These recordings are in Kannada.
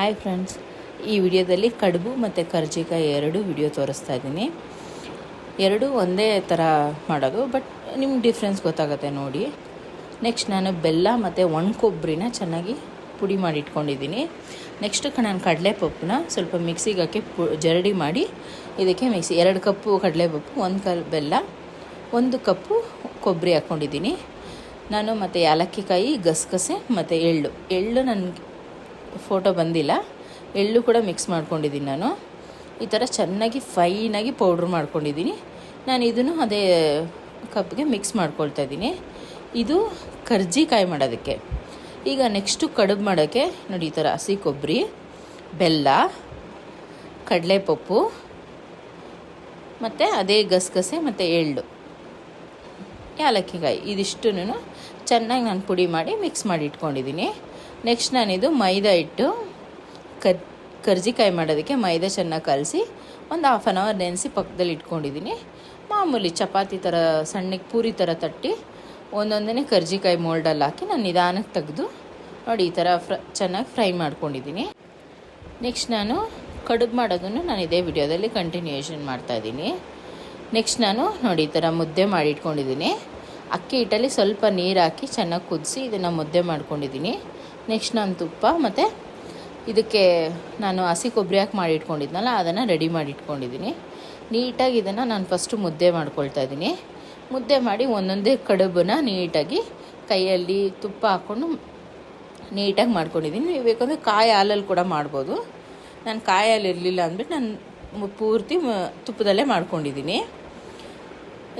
ಹಾಯ್ ಫ್ರೆಂಡ್ಸ್ ಈ ವಿಡಿಯೋದಲ್ಲಿ ಕಡುಬು ಮತ್ತು ಕರ್ಜಿಕಾಯಿ ಎರಡು ವಿಡಿಯೋ ತೋರಿಸ್ತಾ ಇದ್ದೀನಿ. ಎರಡೂ ಒಂದೇ ಥರ ಮಾಡೋದು ಬಟ್ ನಿಮ್ಗೆ ಡಿಫ್ರೆನ್ಸ್ ಗೊತ್ತಾಗುತ್ತೆ ನೋಡಿ. ನೆಕ್ಸ್ಟ್ ನಾನು ಬೆಲ್ಲ ಮತ್ತು ಒಣ ಕೊಬ್ಬರಿನ ಚೆನ್ನಾಗಿ ಪುಡಿ ಮಾಡಿ ಇಟ್ಕೊಂಡಿದ್ದೀನಿ. ನೆಕ್ಸ್ಟ್ ನಾನು ಕಡಲೆಪಪ್ಪನ್ನ ಸ್ವಲ್ಪ ಮಿಕ್ಸಿಗೆ ಹಾಕಿ ಪು, ಜರಡಿ ಮಾಡಿ ಇದಕ್ಕೆ ಮಿಕ್ಸಿ, ಎರಡು ಕಪ್ಪು ಕಡಲೆಪಪ್ಪು, ಒಂದು ಕಲ್ ಬೆಲ್ಲ, ಒಂದು ಕಪ್ಪು ಕೊಬ್ಬರಿ ಹಾಕ್ಕೊಂಡಿದ್ದೀನಿ ನಾನು ಮತ್ತು ಏಲಕ್ಕಿಕಾಯಿ, ಗಸಗಸೆ ಮತ್ತು ಎಳ್ಳು. ಎಳ್ಳು ನನಗೆ ಫೋಟೋ ಬಂದಿಲ್ಲ. ಎಳ್ಳು ಕೂಡ ಮಿಕ್ಸ್ ಮಾಡ್ಕೊಂಡಿದ್ದೀನಿ ನಾನು. ಈ ಥರ ಚೆನ್ನಾಗಿ ಫೈನಾಗಿ ಪೌಡ್ರ್ ಮಾಡ್ಕೊಂಡಿದ್ದೀನಿ. ನಾನು ಇದನ್ನು ಅದೇ ಕಪ್ಗೆ ಮಿಕ್ಸ್ ಮಾಡ್ಕೊಳ್ತಾ ಇದ್ದೀನಿ. ಇದು ಕರ್ಜಿಕಾಯಿ ಮಾಡೋದಕ್ಕೆ. ಈಗ ನೆಕ್ಸ್ಟು ಕಡುಬು ಮಾಡೋಕ್ಕೆ ನೋಡಿ ಈ ಥರ ಹಸಿ ಕೊಬ್ಬರಿ, ಬೆಲ್ಲ, ಕಡಲೆಪಪ್ಪು, ಮತ್ತು ಅದೇ ಗಸಗಸೆ ಮತ್ತು ಎಳ್ಳು. ಏಲಕ್ಕಿಕಾಯಿ ಇದಿಷ್ಟು ಚೆನ್ನಾಗಿ ನಾನು ಪುಡಿ ಮಾಡಿ ಮಿಕ್ಸ್ ಮಾಡಿ ಇಟ್ಕೊಂಡಿದ್ದೀನಿ. ನೆಕ್ಸ್ಟ್ ನಾನಿದು ಮೈದಾ ಹಿಟ್ಟು. ಕರ್, ಕರ್ಜಿಕಾಯಿ ಮಾಡೋದಕ್ಕೆ ಮೈದಾ ಚೆನ್ನಾಗಿ ಕಲಸಿ ಒಂದು ಹಾಫ್ ಆನ್ ಅವರ್ ನೆನೆಸಿ ಪಕ್ಕದಲ್ಲಿ ಇಟ್ಕೊಂಡಿದ್ದೀನಿ. ಮಾಮೂಲಿ ಚಪಾತಿ ಥರ ಸಣ್ಣಕ್ಕೆ ಪೂರಿ ಥರ ತಟ್ಟಿ ಒಂದೊಂದನೇ ಕರ್ಜಿಕಾಯಿ ಮೋಲ್ಡಲ್ಲಿ ಹಾಕಿ ನಾನು ನಿಧಾನಕ್ಕೆ ತೆಗೆದು ನೋಡಿ ಈ ಥರ ಫ್ರ, ಚೆನ್ನಾಗಿ ಫ್ರೈ ಮಾಡ್ಕೊಂಡಿದ್ದೀನಿ. ನೆಕ್ಸ್ಟ್ ನಾನು ಕಡುಬು ಮಾಡೋದನ್ನು ನಾನು ಇದೇ ವಿಡಿಯೋದಲ್ಲಿ ಕಂಟಿನ್ಯೂಯೇಷನ್ ಮಾಡ್ತಾಯಿದ್ದೀನಿ ನೆಕ್ಸ್ಟ್ ನಾನು ನೋಡಿ ಈ ಥರ ಮುದ್ದೆ ಮಾಡಿ ಇಟ್ಕೊಂಡಿದ್ದೀನಿ. ಅಕ್ಕಿ ಹಿಟ್ಟಲ್ಲಿ ಸ್ವಲ್ಪ ನೀರು ಹಾಕಿ ಚೆನ್ನಾಗಿ ಕುದಿಸಿ ಇದನ್ನು ಮುದ್ದೆ ಮಾಡ್ಕೊಂಡಿದ್ದೀನಿ. ನೆಕ್ಸ್ಟ್ ನಾನು ತುಪ್ಪ ಮತ್ತು ಇದಕ್ಕೆ ನಾನು ಹಸಿ ಕೊಬ್ಬರಿ ಹಾಕಿ ಮಾಡಿ ಇಟ್ಕೊಂಡಿದ್ನಲ್ಲ ಅದನ್ನು ರೆಡಿ ಮಾಡಿ ಇಟ್ಕೊಂಡಿದ್ದೀನಿ ನೀಟಾಗಿ ಇದನ್ನು ನಾನು ಫಸ್ಟು ಮುದ್ದೆ ಮಾಡ್ಕೊಳ್ತಾ ಇದ್ದೀನಿ. ಮುದ್ದೆ ಮಾಡಿ ಒಂದೊಂದೇ ಕಡುಬನ್ನು ನೀಟಾಗಿ ಕೈಯಲ್ಲಿ ತುಪ್ಪ ಹಾಕ್ಕೊಂಡು ನೀಟಾಗಿ ಮಾಡ್ಕೊಂಡಿದ್ದೀನಿ. ನೀವು ಬೇಕಂದರೆ ಕಾಯಿ ಹಾಲಲ್ಲಿ ಕೂಡ ಮಾಡ್ಬೋದು. ನಾನು ಕಾಯಿ ಹಾಲು ಇರಲಿಲ್ಲ ಅಂದ್ಬಿಟ್ಟು ನಾನು ಪೂರ್ತಿ ತುಪ್ಪದಲ್ಲೇ ಮಾಡ್ಕೊಂಡಿದ್ದೀನಿ.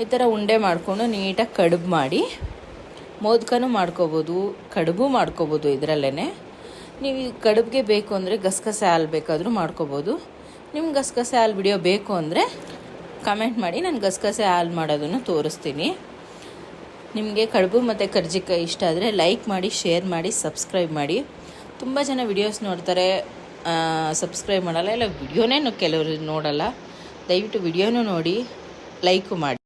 ಈ ಥರ ಉಂಡೆ ಮಾಡಿಕೊಂಡು ನೀಟಾಗಿ ಕಡುಬು ಮಾಡಿ ಮೋದಕನೂ ಮಾಡ್ಕೋಬೋದು, ಕಡುಬು ಮಾಡ್ಕೋಬೋದು ಇದರಲ್ಲೇ ನೀವು ಕಡುಬಿಗೆ ಬೇಕು ಅಂದರೆ ಗಸಗಸೆ ಹಾಲು ಬೇಕಾದರೂ ಮಾಡ್ಕೋಬೋದು. ನಿಮ್ಗೆ ಗಸಗಸೆ ಹಾಲು ವಿಡಿಯೋ ಬೇಕು ಅಂದರೆ ಕಮೆಂಟ್ ಮಾಡಿ ನಾನು ಗಸಗಸೆ ಹಾಲು ಮಾಡೋದನ್ನು ತೋರಿಸ್ತೀನಿ. ನಿಮಗೆ ಕಡುಬು ಮತ್ತು ಕರ್ಜಿಕಾಯಿ ಇಷ್ಟ ಆದರೆ ಲೈಕ್ ಮಾಡಿ ಶೇರ್ ಮಾಡಿ ಸಬ್ಸ್ಕ್ರೈಬ್ ಮಾಡಿ. ತುಂಬ ಜನ ವಿಡಿಯೋಸ್ ನೋಡ್ತಾರೆ. ಸಬ್ಸ್ಕ್ರೈಬ್ ಮಾಡಲ್ಲ, ಇಲ್ಲ ವಿಡಿಯೋನೇ ಕೆಲವರು ನೋಡಲ್ಲ. ದಯವಿಟ್ಟು ವಿಡಿಯೋನೂ ನೋಡಿ ಲೈಕು ಮಾಡಿ.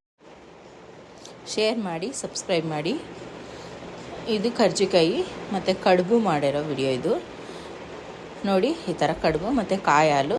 ಶೇರ್ ಮಾಡಿ ಸಬ್ಸ್ಕ್ರೈಬ್ ಮಾಡಿ. ಇದು ಕರ್ಜಿಕಾಯಿ ಮತ್ತು ಕಡುಬು ಮಾಡಿರೋ ವಿಡಿಯೋ ಇದು. ನೋಡಿ ಈ ಥರ ಕಡುಬು ಮತ್ತು ಕಾಯಿ ಹಾಲು.